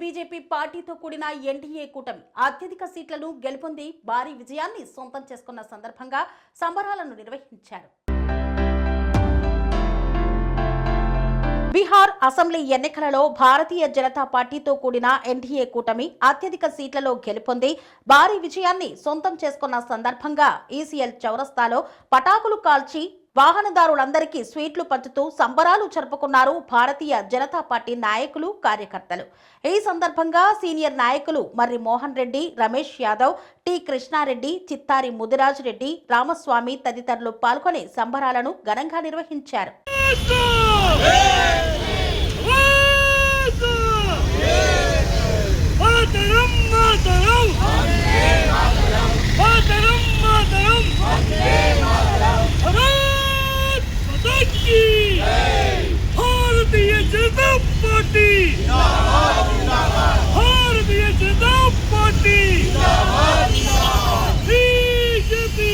BJP పార్టీతో కూడిన NDA కూటమి అత్యధిక సీట్లను గెలుపొంది భారీ విజయాన్ని సొంతం చేసుకున్న సందర్భంగా సంబరాలను నిర్వహించారు. బీహార్ అసెంబ్లీ ఎన్నికలలో భారతీయ జనతా పార్టీతో కూడిన ఎన్డీఏ కూటమి అత్యధిక సీట్లలో గెలుపొంది భారీ విజయాన్ని సొంతం చేసుకున్న సందర్భంగా ఈసీఎల్ చౌరస్తాలో పటాకులు కాల్చి వాహనదారులందరికీ స్వీట్లు పంచుతూ సంబరాలు జరుపుకున్నారు భారతీయ జనతా పార్టీ నాయకులు కార్యకర్తలు. ఈ సందర్భంగా సీనియర్ నాయకులు మర్రి మోహన్ రెడ్డి రమేష్ యాదవ్ టి కృష్ణారెడ్డి చిత్తారి ముదిరాజ్ రెడ్డి రామస్వామి తదితరులు పాల్గొని సంబరాలను ఘనంగా నిర్వహించారు మాతరం మాతరం మాతరం మాతరం భారత్ మాతా key Bharatiya Janata party Bharatiya Janata party BJP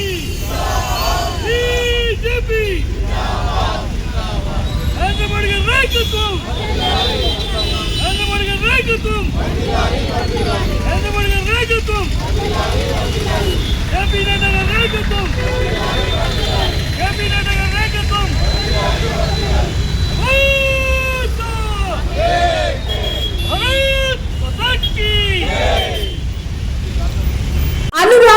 BJP ఎంతమంది నాయకత్వం! ఎంతమంది నాయకత్వం! ఎంతమంది నాయకత్వం! ఎంపీ